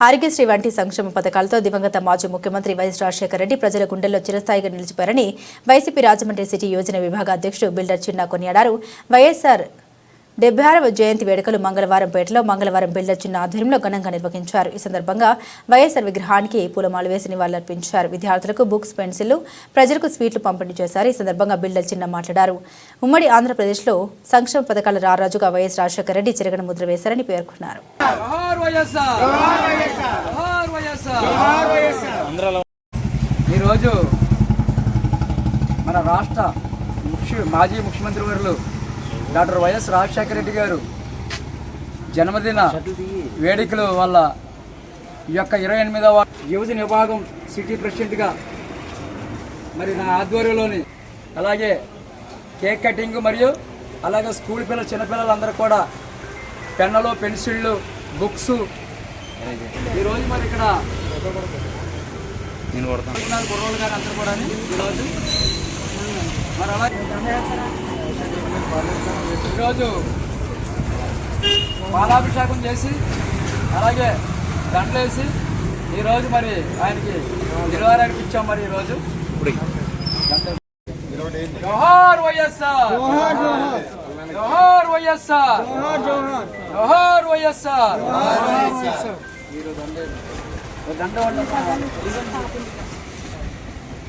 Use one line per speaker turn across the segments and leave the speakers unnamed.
ఆరోగ్యశ్రీ వంటి సంక్షేమ పథకాలతో దివంగత మాజీ ముఖ్యమంత్రి వైఎస్ రాజశేఖర రెడ్డి ప్రజల గుండెల్లో చిరస్థాయిగా నిలిచిపోయారని వైసీపీ రాజమండ్రి సిటీ యోజన విభాగ అధ్యక్షుడు బిల్డర్ చిన్నా కొనియాడారు. వైఎస్ఆర్ డెబ్బై ఆరవ జయంతి వేడుకలు మంగళవారం పేటలో మంగళవారం బిల్డర్ చిన్న ఆధ్వర్యంలో ఘనంగా నిర్వహించారు. ఈ సందర్భంగా వైఎస్ఆర్ విగ్రహానికి పూలమాలు వేసి నివాళులర్పించారు. విద్యార్థులకు బుక్స్ పెన్సిల్ ప్రజలకు స్వీట్లు పంపిణీ చేశారు. ఈ సందర్భంగా బిల్డర్ చిన్న మాట్లాడారు. ఉమ్మడి ఆంధ్రప్రదేశ్లో సంక్షేమ పథకాల రారాజుగా వైఎస్ రాజశేఖర రెడ్డి చిరగణ ముద్ర వేశారని పేర్కొన్నారు
ఈరోజు మన రాష్ట్ర ముఖ్య మాజీ ముఖ్యమంత్రి వర్యులు డాక్టర్ వైఎస్ రాజశేఖర రెడ్డి గారు జన్మదిన వేడుకలు వల్ల ఈ యొక్క ఇరవై ఎనిమిదవ యువజన విభాగం సిటీ ప్రెసిడెంట్గా మరి నా ఆధ్వర్యంలోని అలాగే కేక్ కటింగ్ మరియు అలాగే స్కూల్ పిల్లలు చిన్నపిల్లలందరూ కూడా పెన్నులు పెన్సిళ్ళు బుక్స్ ఈరోజు మరి ఇక్కడ కుర్రోళ్ళు గారు అందరూ కూడా ఈరోజు మరి అలాగే ఈరోజు పాలాభిషేకం చేసి అలాగే దండలేసి ఈరోజు మరి ఆయనకి నిలవారానికి ఇచ్చాం మరి ఈరోజు. జోహార్ వైఎస్ఆర్. జోహార్ వైఎస్ఆర్. జోహార్ వైఎస్ఆర్. దండ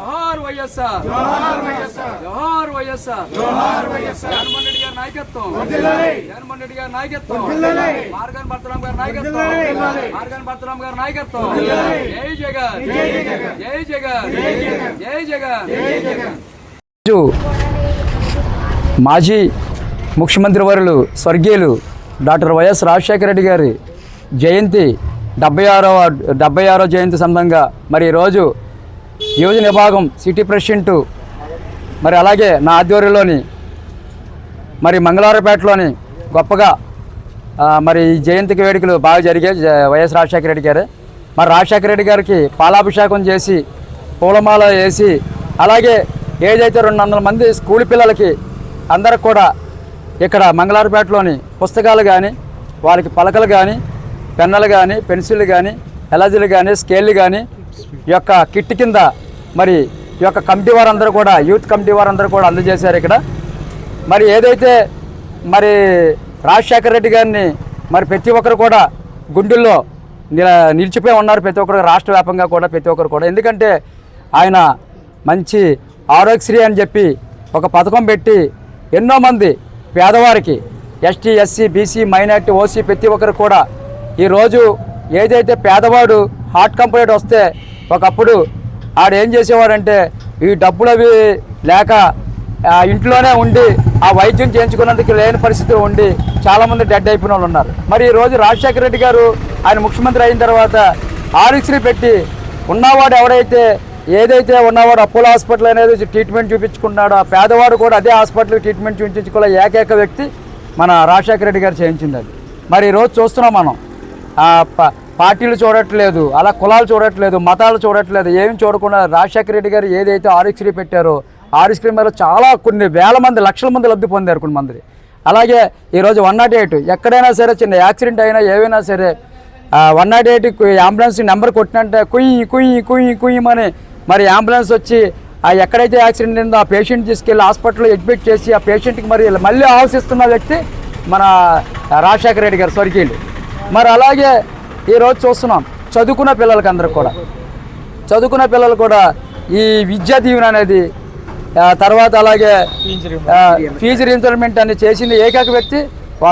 జోహార్ వైఎస్ఆర్. జోహార్ వైఎస్ఆర్. జోహార్ వైఎస్ఆర్. జోహార్ వైఎస్ఆర్. జోహార్ వైఎస్ఆర్ జగన్మోహన్ రెడ్డి గారి నాయకత్వం. జగన్మోహన్ రెడ్డి గారి నాయకత్వం. మార్గన్ భర్తరామ్ గారి నాయకత్వం. మార్గన్ భర్తరామ్ గారి నాయకత్వం. జై జగన్. జై జగన్. జై జగన్. జై జగన్. మాజీ ముఖ్యమంత్రి వర్యులు స్వర్గీయులు డాక్టర్ వైఎస్ రాజశేఖర రెడ్డి గారి జయంతి డెబ్బై ఆరవ డెబ్బై ఆరో జయంతి సందర్భంగా మరి ఈరోజు యువజన విభాగం సిటీ ప్రెసిడెంటు మరి అలాగే నా ఆధ్వర్యంలోని మరి మంగళవారపేటలోని గొప్పగా మరి ఈ జయంతికి వేడుకలు బాగా జరిగాయి. వైఎస్ రాజశేఖర రెడ్డి గారు. మరి రాజశేఖర రెడ్డి గారికి పాలాభిషేకం చేసి పూలమాల వేసి అలాగే ఏదైతే రెండు వందల మంది స్కూల్ పిల్లలకి అందరికి కూడా ఇక్కడ మంగళవారపేటలోని పుస్తకాలు కానీ వాళ్ళకి పలకలు కానీ పెన్నులు కానీ పెన్సిళ్ళు కానీ ఎలజీలు కానీ స్కేళ్ళు కానీ యొక్క కిట్ కింద మరి ఈ యొక్క కమిటీ వారందరూ కూడా యూత్ కమిటీ వారందరూ కూడా అందజేశారు ఇక్కడ. మరి ఏదైతే మరి రాజశేఖర రెడ్డి గారిని మరి ప్రతి ఒక్కరు కూడా గుండెల్లో నిల నిలిచిపోయి ఉన్నారు. ప్రతి ఒక్కరు రాష్ట్ర వ్యాపంగా కూడా ప్రతి ఒక్కరు కూడా. ఎందుకంటే ఆయన మంచి ఆరోగ్యశ్రీ అని చెప్పి ఒక పథకం పెట్టి ఎన్నో మంది పేదవారికి ST SC BC minority OC ప్రతి ఒక్కరు కూడా ఈరోజు ఏదైతే పేదవాడు హార్ట్ కంప్లైంట్ వస్తే ఒకప్పుడు ఆడు ఏం చేసేవాడంటే ఈ డబ్బులు అవి లేక ఆ ఇంట్లోనే ఉండి ఆ వైద్యం చేయించుకున్నందుకు లేని పరిస్థితి ఉండి చాలామంది డెడ్ అయిపోయిన వాళ్ళు ఉన్నారు. మరి ఈ రోజు రాజశేఖర రెడ్డి గారు ఆయన ముఖ్యమంత్రి అయిన తర్వాత ఆరోగ్యశ్రీ పెట్టి ఉన్నవాడు ఎవడైతే ఏదైతే ఉన్నవాడు అపోలో హాస్పిటల్ అనేది ట్రీట్మెంట్ చూపించుకున్నాడో ఆ పేదవాడు కూడా అదే హాస్పిటల్ ట్రీట్మెంట్ చూపించుకోలే ఏకైక వ్యక్తి మన రాజశేఖర రెడ్డి గారు చేయించింది అది. మరి ఈరోజు చూస్తున్నాం మనం. పార్టీలు చూడట్లేదు అలా కులాలు చూడట్లేదు మతాలు చూడట్లేదు ఏమి చూడకుండా రాజశేఖర రెడ్డి గారు ఏదైతే ఆరోగ్యశ్రీ పెట్టారో ఆరోగ్యశ్రీ మీద చాలా కొన్ని వేల మంది లక్షల మంది లబ్ధి పొందారు కొన్ని మంది. అలాగే ఈరోజు వన్ నాట్ ఎయిట్ ఎక్కడైనా సరే చిన్న యాక్సిడెంట్ అయినా ఏవైనా సరే one nought eight ambulance number కొట్టినంటే కుయ్యి కుయ్యి కుయ్యి కుయ్యమని మరి అంబులెన్స్ వచ్చి ఆ ఎక్కడైతే యాక్సిడెంట్ అయిందో ఆ పేషెంట్ తీసుకెళ్ళి హాస్పిటల్లో అడ్మిట్ చేసి ఆ పేషెంట్కి మరి మళ్ళీ ఆవసిస్తున్న వ్యక్తి మన రాజశేఖర రెడ్డి గారు స్వర్గీయులు. మరి అలాగే ఈరోజు చూస్తున్నాం. చదువుకున్న పిల్లలకి అందరికి కూడా. చదువుకున్న పిల్లలు కూడా ఈ విద్యా దీవెన అనేది తర్వాత అలాగే ఫీజు రీఇన్స్టాల్మెంట్ అని చేసింది ఏకైక వ్యక్తి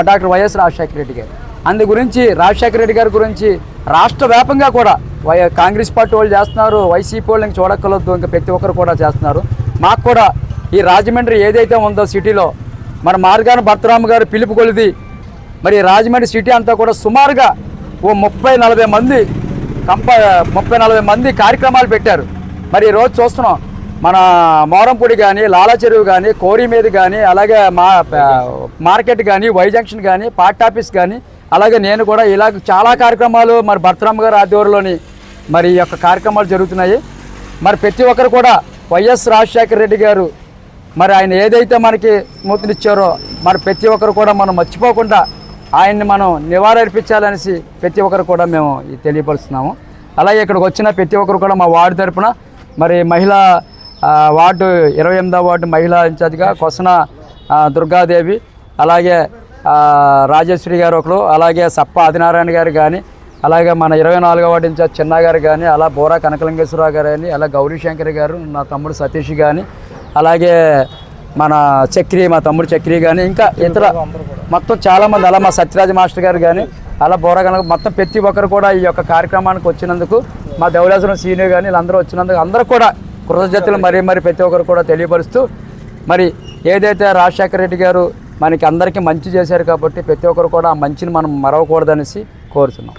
డాక్టర్ వైఎస్ రాజశేఖర రెడ్డి గారు. అందు గురించి రాజశేఖర రెడ్డి గారి గురించి రాష్ట్ర వ్యాపంగా కూడా వై కాంగ్రెస్ పార్టీ వాళ్ళు చేస్తున్నారు వైసీపీ వాళ్ళు ఇంకా చూడక్కర్లేదు ఇంకా ప్రతి ఒక్కరు కూడా చేస్తున్నారు. మాకు కూడా ఈ రాజమండ్రి ఏదైతే ఉందో సిటీలో మన మార్గాన భర్తరామ గారు పిలుపు కొలిది మరి రాజమండ్రి సిటీ అంతా కూడా సుమారుగా ఓ ముప్పై నలభై మంది కంప ముప్పై నలభై మంది కార్యక్రమాలు పెట్టారు. మరి ఈరోజు చూస్తున్నాం మన మోరంపూడి కానీ లాలా చెరువు కానీ కోరి మీద కానీ అలాగే మా మార్కెట్ కానీ వై జంక్షన్ కానీ పార్ట్ ఆఫీస్ కానీ అలాగే నేను కూడా ఇలా చాలా కార్యక్రమాలు మరి భర్తరామ్ గారు ఆధ్వర్యంలోని మరి ఈ యొక్క కార్యక్రమాలు జరుగుతున్నాయి. మరి ప్రతి ఒక్కరు కూడా వైఎస్ రాజశేఖర రెడ్డి గారు మరి ఆయన ఏదైతే మనకి స్మూర్తినిచ్చారో మరి ప్రతి ఒక్కరు కూడా మనం మర్చిపోకుండా ఆయన్ని మనం నివారర్పించాలనేసి ప్రతి ఒక్కరు కూడా మేము తెలియపరుస్తున్నాము. అలాగే ఇక్కడికి వచ్చిన ప్రతి ఒక్కరు కూడా మా వార్డు తరపున మరి మహిళా వార్డు ఇరవై ఎనిమిదో వార్డు మహిళా ఇన్ఛార్జిగా కొసన దుర్గాదేవి అలాగే రాజేశ్వరి గారు ఒకరు అలాగే సప్ప ఆదినారాయణ గారు కానీ అలాగే మన ఇరవై నాలుగో వార్డు ఇన్ఛార్జ్ చిన్న గారు కానీ అలా బోరా కనకలింగేశ్వరరావు గారు కానీ అలా గౌరీశంకర్ గారు నా తమ్ముడు సతీష్ కానీ అలాగే మన చక్రి మా తమ్ముడు చక్రి కానీ ఇంకా ఇతర మొత్తం చాలామంది అలా మా సత్యరాజ్ మాస్టర్ గారు కానీ అలా బోరా మొత్తం ప్రతి ఒక్కరు కూడా ఈ యొక్క కార్యక్రమానికి వచ్చినందుకు మా ధవళేశ్వరం సీనియర్ కానీ వీళ్ళందరూ వచ్చినందుకు అందరూ కూడా కృతజ్ఞతలు మరీ మరి ప్రతి ఒక్కరు కూడా తెలియపరుస్తూ మరి ఏదైతే రాజశేఖర రెడ్డి గారు మనకి అందరికీ మంచి చేశారు కాబట్టి ప్రతి ఒక్కరు కూడా ఆ మంచిని మనం మరవకూడదనేసి కోరుతున్నాం.